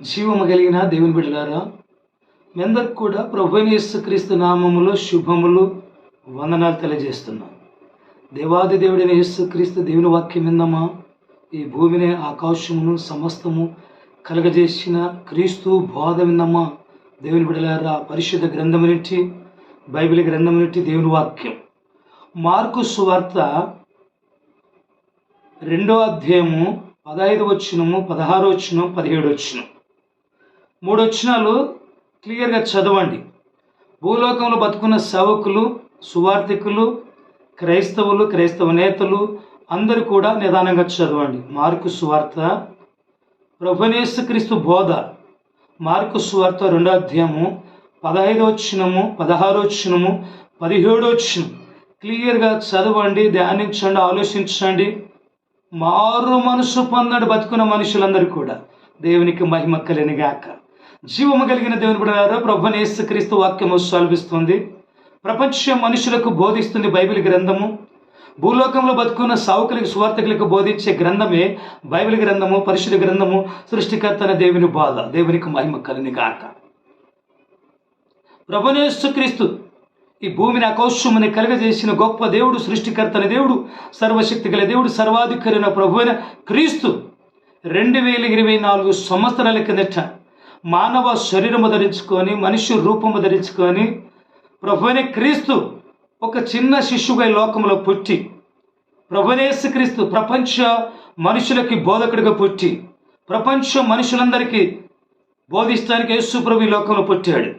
జీవము కలిగిన దేవుని బిడ్డలారా మీ అందరికి కూడా ప్రభు యేసుక్రీస్తు నామములో శుభములు వందనాలు తెలియజేస్తున్నాను దేవాది దేవుడైన యేసుక్రీస్తు దేవుని వాక్యం విందమా ఈ భూమిని ఆకాశమును సమస్తము కలగజేసిన క్రీస్తు బోధ విందమా దేవుని బిడ్డలారా పరిశుద్ధ గ్రంథము నుంచి బైబిల్ గ్రంథము నుంచి దేవుని వాక్యం. మార్కు సువార్త రెండో అధ్యాయము పదహైదు వచ్చినము పదహారు వచ్చినం పదిహేడు వచ్చినం మూడు వచ్చినాలు క్లియర్గా చదవండి. భూలోకంలో బతుకున్న సేవకులు సువార్థికులు క్రైస్తవులు క్రైస్తవ నేతలు అందరూ కూడా నిదానంగా చదవండి. మార్కు సువార్త ప్రభునేసుక్రీస్తు బోధ. మార్కు సువార్త రెండో అధ్యాయము పదహైదు వచ్చినము పదహారో వచ్చినము పదిహేడో వచ్చినము క్లియర్గా చదవండి ధ్యానించండి ఆలోచించండి. మారు మనసు పొందడు బతుకున్న మనుషులందరూ కూడా. దేవునికి మహిమ కలినిగాక జీవము కలిగిన దేవుని బిడ్డలారా ప్రభుని యేసుక్రీస్తు వాక్యము స్వల్పిస్తుంది ప్రపంచ మనుషులకు బోధిస్తుంది బైబిల్ గ్రంథము. భూలోకంలో బతుకున్న సావుకులకు సువార్తకులకు బోధించే గ్రంథమే బైబిల్ గ్రంథము పరిశుద్ధ గ్రంథము. సృష్టికర్తన దేవుని బాధ దేవునికి మహిమ కలిని గాక. ప్రభునేశ్వక్రీస్తు ఈ భూమిని అకౌష్యమని కలుగజేసిన గొప్ప దేవుడు సృష్టికర్తన దేవుడు సర్వశక్తి గల దేవుడు సర్వాధికారైన ప్రభువైన క్రీస్తు రెండు వేల ఇరవై నాలుగు సంవత్సరాల కిందట మానవ శరీరము ధరించుకొని మనిషి రూపము ధరించుకొని ప్రభు క్రీస్తు ఒక చిన్న శిష్యుగా లోకంలో పుట్టి ప్రభునేసు క్రీస్తు ప్రపంచ మనుషులకి బోధకుడిగా పుట్టి ప్రపంచ మనుషులందరికీ బోధిస్తానికి యేసుప్రభు ఈ లోకంలో పుట్టాడు.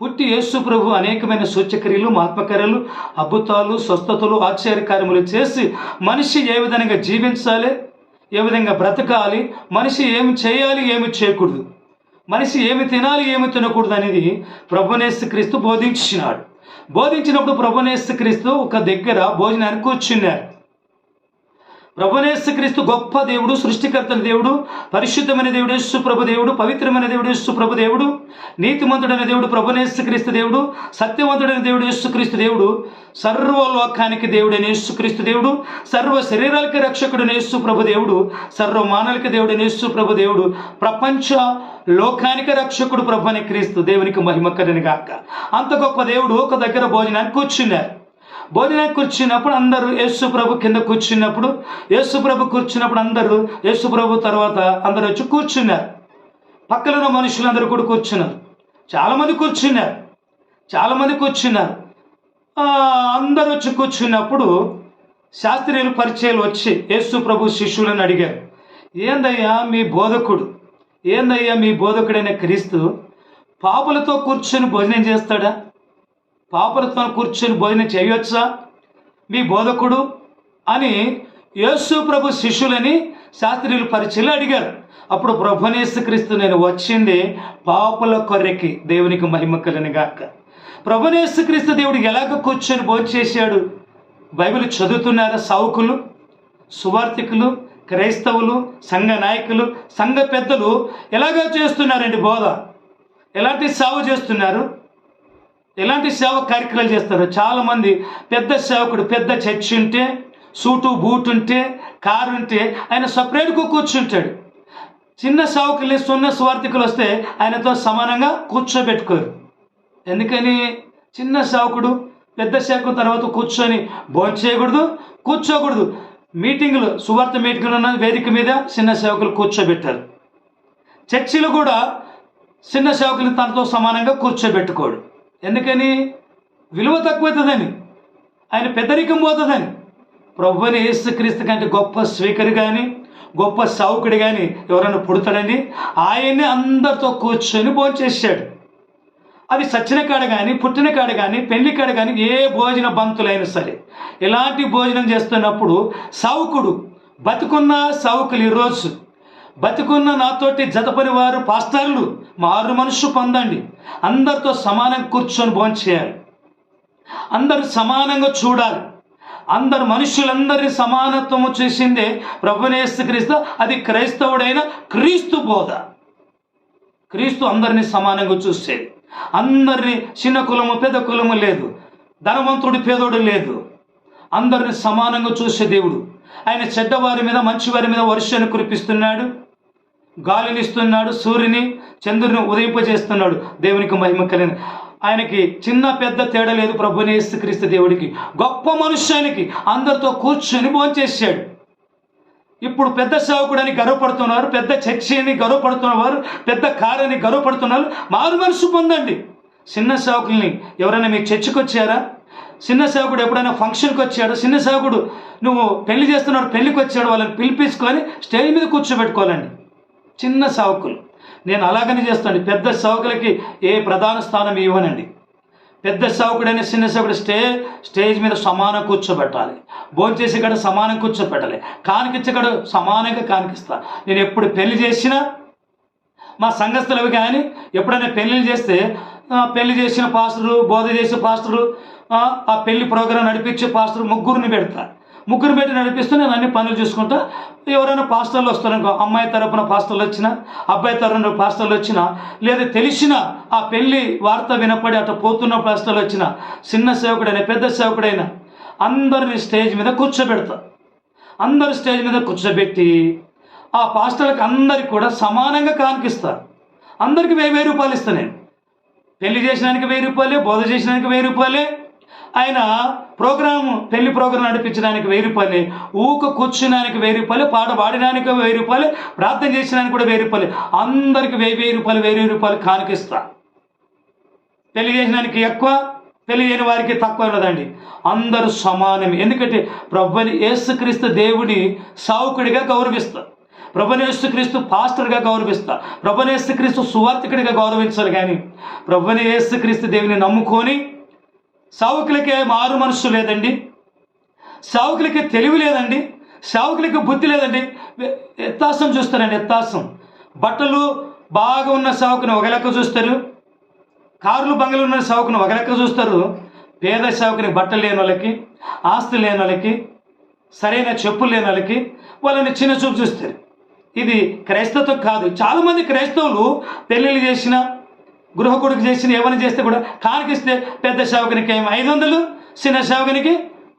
పుట్టి యేసుప్రభు అనేకమైన సూచక్రియలు మహాత్మకార్యాలు అద్భుతాలు స్వస్థతలు ఆశ్చర్యకార్యములు చేసి మనిషి ఏ విధంగా జీవించాలి ఏ విధంగా బ్రతకాలి మనిషి ఏమి చేయాలి ఏమి చేయకూడదు. మనిషి ఏమి తినాలి ఏమి తినకూడదు అనేది ప్రభునేసు క్రీస్తు బోధించినాడు. బోధించినప్పుడు ప్రభునేసు క్రీస్తు ఒక దగ్గర భోజనానికి కూర్చున్నారు. ప్రభునేసు క్రీస్తు గొప్ప దేవుడు సృష్టికర్తల దేవుడు పరిశుద్ధమైన దేవుడు యేసు ప్రభు దేవుడు పవిత్రమైన దేవుడు యేసు ప్రభు దేవుడు నీతిమంతుడైన దేవుడు ప్రభునేసు క్రీస్తు దేవుడు సత్యవంతుడైన దేవుడు యేసుక్రీస్తు దేవుడు సర్వలోకానికి దేవుడైన యేసుక్రీస్తు దేవుడు సర్వ శరీరాలకి రక్షకుడైన యేసు ప్రభు దేవుడు సర్వ మానవులకి దేవుడైన యేసు ప్రభు దేవుడు ప్రపంచ లోకానికి రక్షకుడు ప్రభు అని క్రీస్తు దేవునికి మహిమ కలిగిన కాక అంత గొప్ప దేవుడు ఒక దగ్గర భోజనానికి కూర్చున్నారు. భోజనం కూర్చున్నప్పుడు అందరూ యేసు ప్రభు కింద కూర్చున్నప్పుడు యేసు ప్రభు కూర్చున్నప్పుడు అందరూ యేసు ప్రభు తర్వాత అందరూ వచ్చి కూర్చున్నారు. పక్కన ఉన్న మనుషులందరూ కూడా కూర్చున్నారు. చాలామంది కూర్చున్నారు. చాలామంది కూర్చున్నారు. అందరూ వచ్చి కూర్చున్నప్పుడు శాస్త్రీయులు పరిచయాలు వచ్చి యేసు ప్రభు శిష్యులను అడిగారు. ఏందయ్యా మీ బోధకుడు? ఏందయ్యా మీ బోధకుడైన క్రీస్తు? పాపులతో కూర్చొని భోజనం చేస్తాడా? పాపరత్వం కూర్చొని భోజనం చేయవచ్చా మీ బోధకుడు అని యేసు ప్రభు శిష్యులని శాస్త్రీయులు పరిచయలు అడిగారు. అప్పుడు ప్రభునేసుక్రీస్తు నేను వచ్చింది పాపుల కొర్రెకి దేవునికి మహిమ కలిని గాక. ప్రభునేసుక్రీస్తు దేవుడు ఎలాగ కూర్చొని భోజనం చేశాడు? బైబిల్ చదువుతున్నారా సావుకులు సువార్థికులు క్రైస్తవులు సంఘ నాయకులు సంఘ పెద్దలు ఎలాగ చేస్తున్నారండి బోధ? ఎలాంటి సాగు చేస్తున్నారు? ఎలాంటి సేవ కార్యక్రమాలు చేస్తారు. చాలామంది పెద్ద సేవకుడు పెద్ద చర్చి ఉంటే సూటు బూట్ ఉంటే కారు ఉంటే ఆయన సపరేట్గా కూర్చుంటాడు. చిన్న సేవకులు సున్న స్వార్థికులు వస్తే ఆయనతో సమానంగా కూర్చోబెట్టుకోరు. ఎందుకని? చిన్న సేవకుడు పెద్ద సేవకుడు తర్వాత కూర్చొని భోంచేయకూడదు కూర్చోకూడదు. మీటింగులు సువార్త మీటింగులు ఉన్న వేదిక మీద చిన్న సేవకులు కూర్చోబెట్టారు. చర్చిలు కూడా చిన్న సేవకులు తనతో సమానంగా కూర్చోబెట్టుకోడు. ఎందుకని? విలువ తక్కువవుతుందని ఆయన పెద్దరికం పోతుందని. ప్రభుని యేసుక్రీస్తు కంటే గొప్ప స్వీకరి కానీ గొప్ప సావుకుడు కానీ ఎవరైనా పుడతాడని ఆయన్ని అందరితో కూర్చొని భోంచేసాడు అది సచ్చిన కాడ కానీ పుట్టిన కాడ కానీ పెళ్ళి కాడ కానీ ఏ భోజన బంతులైనా సరే ఇలాంటి భోజనం చేస్తున్నప్పుడు సావుకుడు బతుకున్న సావుకులు ఈరోజు బతికున్న నాతోటి జతపని వారు పాస్టర్లు మారు మనసు పొందండి. అందరితో సమానంగా కూర్చొని భోంచేయాలి అందరు సమానంగా చూడాలి. అందరు మనుషులందరినీ సమానత్వము చేసిందే ప్రభునేస్తు క్రీస్తు అది క్రైస్తవుడైన క్రీస్తు బోధ. క్రీస్తు అందరినీ సమానంగా చూసేది అందరినీ చిన్న కులము పెద్ద కులము లేదు. ధనవంతుడు పేదోడు లేదు. అందరిని సమానంగా చూసే దేవుడు. ఆయన చెడ్డవారి మీద మంచివారి మీద వర్షాన్ని కురిపిస్తున్నాడు. గాలినిస్తున్నాడు సూర్యుని చంద్రుని ఉదయింపజేస్తున్నాడు. దేవునికి మహిమ కలిగిన ఆయనకి చిన్న పెద్ద తేడా లేదు ప్రభుని క్రీస్తు దేవుడికి. గొప్ప మనుష్యానికి అందరితో కూర్చొని భోంచేసాడు ఇప్పుడు పెద్ద సేవకుడని గర్వపడుతున్నారు పెద్ద చర్చి అని గర్వపడుతున్నవారు పెద్ద కారని గర్వపడుతున్నారు. మారు మనసు పొందండి. చిన్న సేవకుల్ని ఎవరైనా మీకు చర్చికి వచ్చారా చిన్న సేవకుడు ఎప్పుడైనా ఫంక్షన్కి వచ్చాడు చిన్న సేవకుడు నువ్వు పెళ్ళి చేస్తున్నాడు పెళ్ళికి వచ్చాడు వాళ్ళని పిలిపించుకొని స్టేజ్ మీద కూర్చోబెట్టుకోవాలండి. చిన్న సేవకులు. నేను అలాగనే చేస్తాను. పెద్ద సేవకులకి ఏ ప్రధాన స్థానం ఇవ్వనండి. పెద్ద సేవకుడైన చిన్న సేవకుడు స్టే స్టేజ్ మీద సమానం కూర్చోబెట్టాలి. భోంచేసి కాడ సమానం కూర్చోబెట్టాలి. కానికిచ్చే కాడ సమానంగా కానికిస్తా. నేను ఎప్పుడు పెళ్ళి చేసినా మా సంఘస్థులవి కానీ ఎప్పుడైనా పెళ్ళిళ్ళు చేస్తే పెళ్ళి చేసిన పాస్టరు బోధ చేసే పాస్టరు ఆ, పెళ్ళి ప్రోగ్రాం నడిపించే పాస్టర్ ముగ్గురిని పెడతా. ముగ్గురు పెట్టి నడిపిస్తూ నేను అన్ని పనులు చూసుకుంటా. ఎవరైనా పాస్టర్లు వస్తారనుకో అమ్మాయి తరపున పాస్టర్లు వచ్చినా అబ్బాయి తరపున పాస్టర్లు వచ్చినా లేదా తెలిసిన ఆ పెళ్ళి వార్త వినపడి అట్లా పోతున్న పాస్టర్లు వచ్చిన చిన్న సేవకుడైనా పెద్ద సేవకుడైనా అందరిని స్టేజ్ మీద కూర్చోబెడతా. అందరు స్టేజ్ మీద కూర్చోబెట్టి ఆ పాస్టర్లకు అందరికి కూడా సమానంగా కానికిస్తారు అందరికి వెయ్యి వెయ్యి రూపాయలు ఇస్తాను నేను. పెళ్ళి చేసినానికి వెయ్యి రూపాయలే బోధ చేసినానికి వెయ్యి రూపాయలే. ఆయన ప్రోగ్రామ్ పెళ్ళి ప్రోగ్రాం నడిపించడానికి వెయ్యి రూపాయలు. ఊక కూర్చున్నానికి వెయ్యి రూపాయలు పాట పాడడానికి వెయ్యి రూపాయలు ప్రార్థన చేసినానికి కూడా వెయ్యి రూపాయలు. అందరికి వెయ్యి వెయ్యి రూపాయలు వెయ్యి రూపాయలు కానికిస్తా పెళ్ళి చేసినానికి ఎక్కువ పెళ్ళి చేయని వారికి తక్కువ ఉన్నదండి. అందరూ సమానం ఎందుకంటే ప్రభుని యేసుక్రీస్తు దేవుడి సావుకుడిగా గౌరవిస్తా ప్రభుని యేసుక్రీస్తు పాస్టర్గా గౌరవిస్తా ప్రభుని యేసుక్రీస్తు సువార్థికుడిగా గౌరవించాలి కానీ ప్రభుని యేసుక్రీస్తు దేవుని నమ్ముకొని సావుకులకే మారు మనస్సు లేదండి. సావుకులకి తెలివి లేదండి. సావుకులకి బుద్ధి లేదండి. ఎత్తాసం చూస్తారండి ఎత్తాసం బట్టలు బాగా ఉన్న సావుకుని ఒక లెక్క చూస్తారు. కార్లు బంగలు ఉన్న సావుకుని ఒక లెక్క చూస్తారు. పేద సావుకుని బట్టలు లేని వాళ్ళకి ఆస్తి లేని వాళ్ళకి సరైన చెప్పులు లేని వాళ్ళకి వాళ్ళని చిన్న చూపు చూస్తారు. ఇది క్రైస్తవం కాదు. చాలామంది క్రైస్తవులు పెళ్ళిళ్ళు చేసిన గృహ కొడుకు చేసిన ఏమైనా చేస్తే కూడా కానికిస్తే పెద్ద సేవకునికి ఏమి ఐదు వందలు? చిన్న సేవకునికి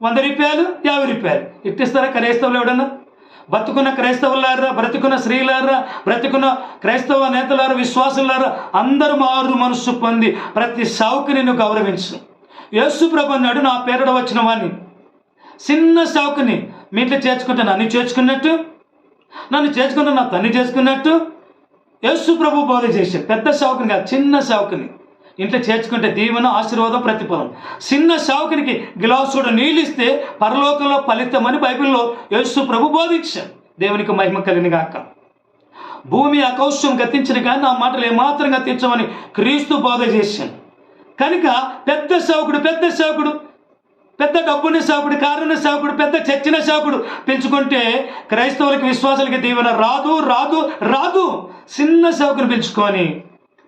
వంద రూపాయలు? యాభై రూపాయలు. ఇట్టిస్తారా క్రైస్తవులు ఎవడన్నా? బతుకున్న క్రైస్తవులారా బ్రతుకున్న స్త్రీలారా బ్రతుకున్న క్రైస్తవ నేతలారా విశ్వాసులారా అందరూ మారు మనస్సు పొంది ప్రతి సావుకి నిన్ను గౌరవించు. యేసు ప్రభు అన్నాడు నా పేరుడు వచ్చిన వాడిని చిన్న సావుకుని మీ ఇంట్లో చేర్చుకుంటే నన్ను చేర్చుకున్నట్టు? నన్ను చేర్చుకుంటే నా తన్ని చేసుకున్నట్టు యేసు ప్రభు బోధ చేశాడు పెద్ద సేవకుని కాదు చిన్న సేవకుని. ఇంట్లో చేర్చుకుంటే దీవెన ఆశీర్వాదం ప్రతిఫలం. చిన్న సేవకునికి గిలాసుడు నీళ్ళు ఇస్తే పరలోకంలో ఫలితమని బైబిల్లో యేసు ప్రభు బోధించాడు. దేవునికి మహిమ కలిగిన గాక. భూమి అకౌష్యం గతించిన కానీ నా మాటలు ఏమాత్రం గతించమని క్రీస్తు బోధ చేశాను కనుక పెద్ద సేవకుడు పెద్ద సేవకుడు పెద్ద డబ్బున్న సేవకుడు కారున్న సేవకుడు పెద్ద చచ్చిన సేవకుడు పెంచుకుంటే క్రైస్తవులకి విశ్వాసాలకి దీవెన రాదు రాదు రాదు. చిన్న సేవకుని పెంచుకొని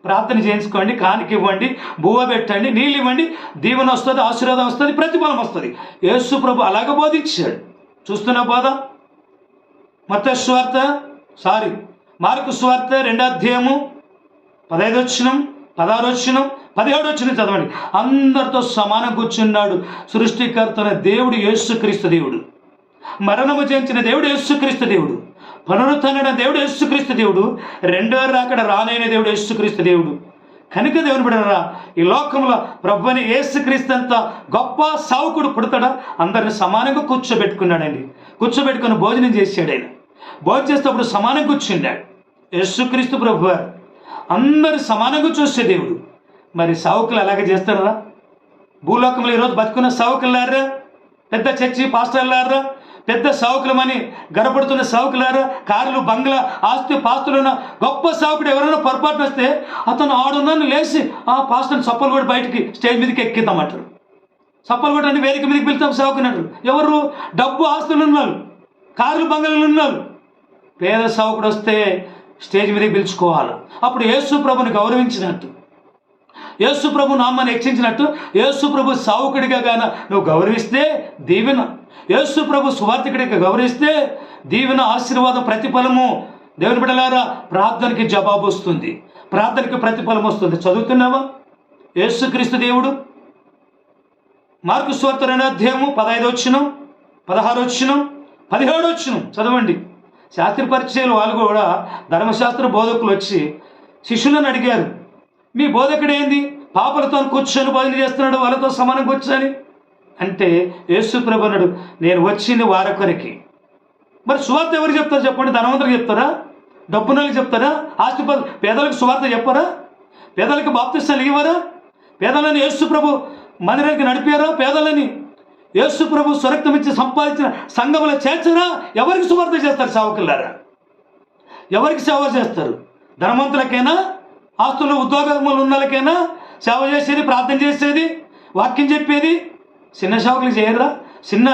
ప్రార్థన చేయించుకోండి కానికి ఇవ్వండి బువ్వ పెట్టండి నీళ్ళు ఇవ్వండి దీవెన వస్తుంది ఆశీర్వాదం వస్తుంది ప్రతిఫలం వస్తుంది. యేసు ప్రభు అలాగ బోధించాడు. చూస్తున్నా బోధ? మత స్వార్థ సారీ మార్కు స్వార్థ రెండో అధ్యాయము పదహైదు వచ్చినం పదహారు వచ్చినం పదిహేడు వచ్చిన చదవండి. అందరితో సమానం కూర్చున్నాడు సృష్టికర్తన దేవుడు యేసుక్రీస్తు దేవుడు. మరణము చేయించిన దేవుడు యేసుక్రీస్తు దేవుడు. పునరుద్ధరణ దేవుడు యేసుక్రీస్తు దేవుడు. రెండో రాకడ రానైన దేవుడు యేసుక్రీస్తు దేవుడు. కనుక దేవుని బిడ్డరా ఈ లోకంలో ప్రభుని ఏసుక్రీస్తు అంత గొప్ప సావుకుడు పుడతాడా? అందరిని సమానంగా కూర్చోబెట్టుకున్నాడండి. కూర్చోబెట్టుకుని భోజనం చేశాడు ఆయన. భోజనం చేసేటప్పుడు సమానం కూర్చున్నాడు యేసుక్రీస్తు ప్రభు అందరు సమానంగా చూసే దేవుడు. మరి సావుకులు అలాగే చేస్తారా భూలోకంలో ఈరోజు బతుకున్న సావుకులారా పెద్ద చర్చి పాస్టర్లారా పెద్ద సావుకులమని గడపడుతున్న సావుకులారా కార్లు బంగ్లా ఆస్తి పాస్తులున్న గొప్ప సావుకుడు ఎవరైనా పొరపాటున వస్తే అతను ఆడున్నాను లేచి ఆ పాస్టర్ని చప్పలు కూడా బయటికి స్టేజ్ మీదకి ఎక్కిద్దామంటారు చప్పలు కూడా అన్ని వేదిక మీదకి పిలుస్తాం సావుకున్నారు ఎవరు? డబ్బు ఆస్తులు ఉన్నారు కార్లు బంగ్లాలు ఉన్నారు పేద సావుకుడు వస్తే స్టేజ్ మీదకి పిలుచుకోవాలి. అప్పుడు యేసు ప్రభుని గౌరవించినట్టు. యేసు ప్రభు నామాన్ని హెచ్చించినట్టు యేసు ప్రభు సావుకుడిగా గాన నువ్వు గౌరవిస్తే దీవెన. యేసు ప్రభు సువార్థకుడిగా గౌరవిస్తే దీవెన ఆశీర్వాదం ప్రతిఫలము. దేవుని బిడలారా ప్రార్థనకి జవాబు వస్తుంది. ప్రార్థనకి ప్రతిఫలం వస్తుంది. చదువుతున్నావా? యేసుక్రీస్తు దేవుడు. మార్కు స్వార్థ రెండో అధ్యాయము పదహైదు వచ్చినం పదహారు వచ్చిన పదిహేడు వచ్చినం. చదవండి. శాస్త్ర పరిచయాలు వాళ్ళు కూడా ధర్మశాస్త్ర బోధకులు వచ్చి శిష్యులను అడిగారు. మీ బోధకుడు ఏంది పాపలతో కూర్చొని బదిలీ చేస్తున్నాడు వాళ్ళతో సమానం కూర్చొని. అంటే యేసు ప్రభునుడు నేను వచ్చింది వారొకరికి మరి సువార్త ఎవరు చెప్తారు చెప్పండి? ధనవంతులకు చెప్తారా? డబ్బునలకు చెప్తారా? ఆస్తి పేదలకు సువార్త చెప్పరా? పేదలకు బాప్తిస్తాలు ఇవ్వరా? పేదలని యేసు ప్రభు మందిరానికి నడిపారా? పేదలని యేసు ప్రభు స్వరక్తం ఇచ్చి సంపాదించిన సంఘములో చేర్చరా? ఎవరికి సువార్త చేస్తారు సేవకులారా? ఎవరికి సేవ చేస్తారు? ధనవంతులకైనా? ఆస్తులు ఉద్యోగములు ఉన్న వాళ్ళకైనా సేవ చేసేది ప్రార్థన చేసేది వాక్యం చెప్పేది. చిన్న సేవకులకు చేయరా చిన్న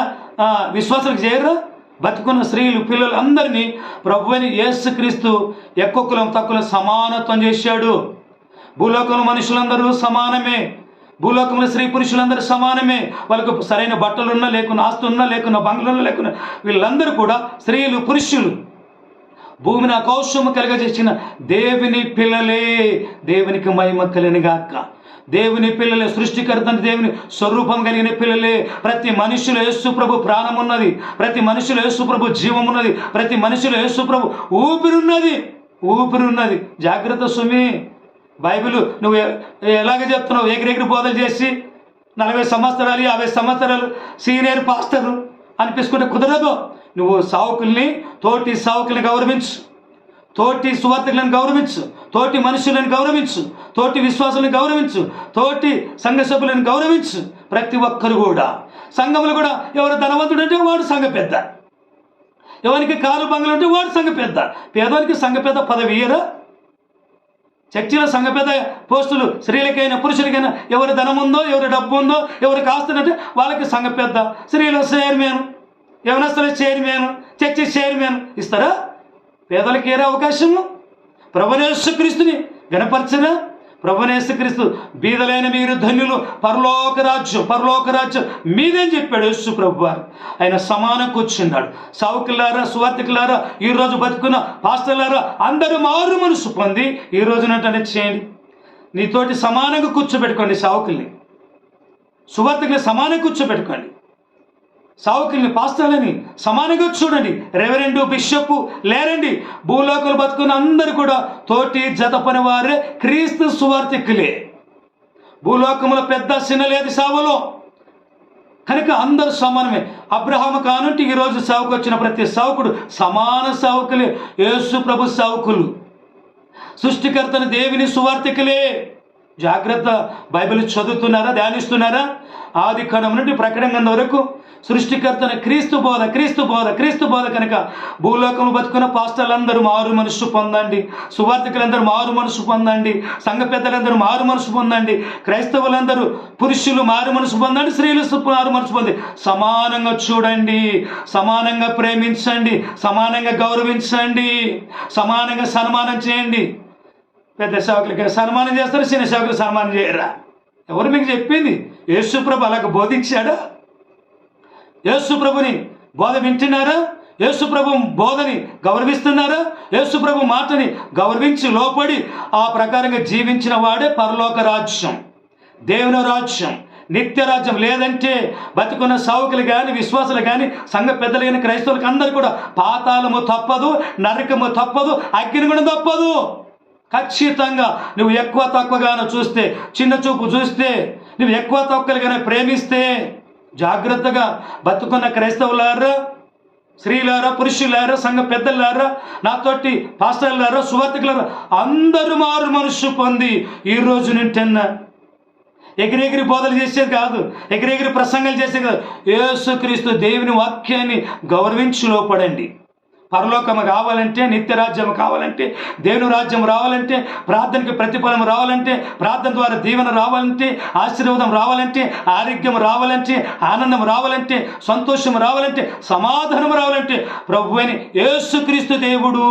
విశ్వాసులకు చేయరా బతుకున్న స్త్రీలు పిల్లలు అందరినీ ప్రభు అని యేసుక్రీస్తు ఎక్కువ కులం తక్కువ సమానత్వం చేశాడు. భూలోకంలో మనుషులందరూ సమానమే. భూలోకంలో స్త్రీ పురుషులందరూ సమానమే. వాళ్ళకు సరైన బట్టలు ఉన్నా లేకున్నా ఆస్తున్నా లేకున్నా బంగ్లున్నా లేకున్నా వీళ్ళందరూ కూడా స్త్రీలు పురుషులు. భూమిని అకౌశము కలగజేసిన దేవుని పిల్లలే దేవునికి మహిమ కలిని గాక. దేవుని పిల్లలే సృష్టికర్త దేవుని స్వరూపం కలిగిన పిల్లలే. ప్రతి మనుషులు యేసుప్రభు ప్రాణం ఉన్నది ప్రతి మనుషులు యేసుప్రభు జీవం ఉన్నది ప్రతి మనిషిలో యేసుప్రభు ఊపిరున్నది. ఊపిరున్నది. జాగ్రత్త సుమి. బైబిల్ నువ్వు ఎలాగ చెప్తున్నావు? ఎగిరెగిరి బోధలు చేసి నలభై సంవత్సరాలు యాభై సంవత్సరాలు సీనియర్ పాస్టర్ అనిపించుకుంటే కుదరదు. నువ్వు సావుకుల్ని తోటి సావుకుల్ని గౌరవించు. తోటి సువార్థకులను గౌరవించు. తోటి మనుషులను గౌరవించు. తోటి విశ్వాసులను గౌరవించు. తోటి సంఘ సభ్యులను గౌరవించు. ప్రతి ఒక్కరు కూడా. సంఘములు కూడా ఎవరు ధనవంతుడు అంటే వాడు సంఘ పెద్ద. ఎవరికి కాలు బంగ్లు ఉంటే వాడు సంఘ పెద్ద. పేదవానికి సంఘ పెద్ద పదవి ఇయ్యరా. చర్చిలో సంఘ పెద్ద పోస్టులు స్త్రీలకైనా పురుషులకైనా ఎవరి ధనం ఉందో ఎవరి డబ్బు ఉందో ఎవరికి ఆస్తుందంటే వాళ్ళకి సంఘ పెద్ద. స్త్రీల చైర్మన్ యవనస్తుల చైర్మన్ చర్చి చైర్మన్ ఇస్తారా? పేదలకు ఏరే అవకాశము? ప్రభునేశ్వక్రీస్తుని గణపరచరా? ప్రభునేశ్వక్రీస్తు బీదలైన మీరు ధన్యులు పరలోక రాజ్యం పరలోక రాజ్యం మీదేం చెప్పాడు యేసు ప్రభు వారు ఆయన సమానం కూర్చున్నాడు. సావుకులారా సువార్తికులారా ఈ రోజు బతుకున్న పాస్తలారా అందరూ మారు మనసు పొంది ఈ రోజునటనే చేయండి. నీతోటి సమానంగా కూర్చోబెట్టుకోండి సావుకుల్ని. సువార్తికుల్ని సమానంగా కూర్చోబెట్టుకోండి. సావుకుల్ని పాస్తాలని సమానంగా చూడండి. రెవరెండు బిషప్ లేరండి. భూలోకలు బతుకున్న అందరూ కూడా తోటి జత పనివారే క్రీస్తు సువార్థికులే. భూలోకముల పెద్ద చిన్న లేదు సావులో. కనుక అందరూ సమానమే. అబ్రహాం కానుంటి ఈరోజు సావుకు వచ్చిన ప్రతి సావుకుడు సమాన సావుకులే. యేసు ప్రభు సావుకులు. సృష్టికర్తని దేవుని సువార్థికులే. జాగ్రత్త బైబిల్ చదువుతున్నారా ధ్యానిస్తున్నారా? ఆది కణం నుండి ప్రకటన వరకు సృష్టికర్తన క్రీస్తు బోధ క్రీస్తు బోధ క్రీస్తు బోధ కనుక భూలోకంలో బతుకున్న పాస్టర్లందరూ మారు మనసు పొందండి. సువార్థికులందరూ మారు మనసు పొందండి. సంఘ పెద్దలందరూ మారు మనసు పొందండి. క్రైస్తవులందరూ పురుషులు మారు మనసు పొందండి. స్త్రీలు మారు మనసు పొంది సమానంగా చూడండి. సమానంగా ప్రేమించండి. సమానంగా గౌరవించండి. సమానంగా సన్మానం చేయండి. పెద్ద సేవకులకి సన్మానం చేస్తారు చిన్న సేవకులు సన్మానం చేయరా? ఎవరు మీకు చెప్పింది? యేసుప్రభు అలాగ బోధించాడా? యేసుప్రభుని బోధ వింటున్నారా? యేసుప్రభు బోధని గౌరవిస్తున్నారా? యేసుప్రభు మాటని గౌరవించి లోపడి ఆ ప్రకారంగా జీవించిన వాడే పరలోక రాజ్యం దేవుని రాజ్యం నిత్య రాజ్యం. లేదంటే బతుకున్న సావుకులు కానీ విశ్వాసులు కానీ సంఘ పెద్దలు కానీ క్రైస్తవులకు అందరు కూడా పాతాళము తప్పదు నరకము తప్పదు అగ్ని కూడా తప్పదు. ఖచ్చితంగా నువ్వు ఎక్కువ తక్కువగాను చూస్తే చిన్న చూపు చూస్తే నువ్వు ఎక్కువ తక్కువలుగానే ప్రేమిస్తే జాగ్రత్తగా బతుకున్న క్రైస్తవులారా స్త్రీలారా పురుషులారా సంఘ పెద్దలారా నాతోటి పాస్టర్లారా సువర్తికులారా అందరూ మారు మనసు పొంది ఈ రోజు ఎగిరెగిరి బోధలు చేసేది కాదు ఎగిరెగిరి ప్రసంగాలు చేసేది కాదు. యేసుక్రీస్తు దేవుని వాక్యాన్ని గౌరవించి లోపడండి. పరలోకము కావాలంటే నిత్య రాజ్యం కావాలంటే దేవుని రాజ్యం రావాలంటే ప్రార్థనకి ప్రతిఫలం రావాలంటే ప్రార్థన ద్వారా దీవెన రావాలంటే ఆశీర్వాదం రావాలంటే ఆరోగ్యం రావాలంటే ఆనందం రావాలంటే సంతోషం రావాలంటే సమాధానం రావాలంటే ప్రభు అని యేసుక్రీస్తు దేవుడు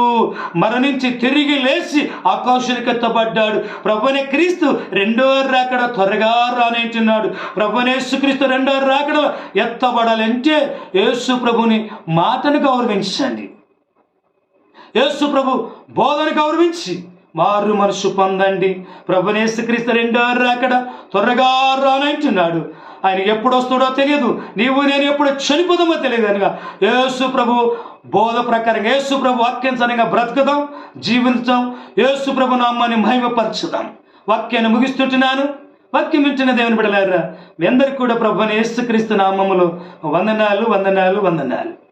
మరణించి తిరిగి లేచి ఆకాశానికి ఎత్తబడ్డాడు. ప్రభు అనే క్రీస్తు రెండో రాకడ త్వరగా రానేంటున్నాడు ప్రభు అనే యేసుక్రీస్తు రెండో రాకడ ఎత్తబడాలంటే యేసు ప్రభుని మాటను గౌరవించండి. యేసు ప్రభు బోధన గౌరవించి మారు మనసు పొందండి. ప్రభునేసుక్రీస్తు రెండో రాకడ త్వరగా రానంటున్నాడు ఆయన ఎప్పుడు వస్తాడో తెలియదు. నీవు నేను ఎప్పుడు చనిపోదామో తెలియదు కనుక యేసు ప్రభు బోధ ప్రకారం యేసు ప్రభు వాక్యంచనంగా బ్రతుకుదాం జీవించాం యేసు ప్రభు నామాన్ని మహిమపరచుదాం. వాక్యాన్ని ముగిస్తుంటున్నాను. వాక్యం వింటున్న దేవుని బిడలారా మీ అందరికీ కూడా ప్రభుని యేసుక్రీస్తు నామములు వందనాలు వందనాలు వందనాలు.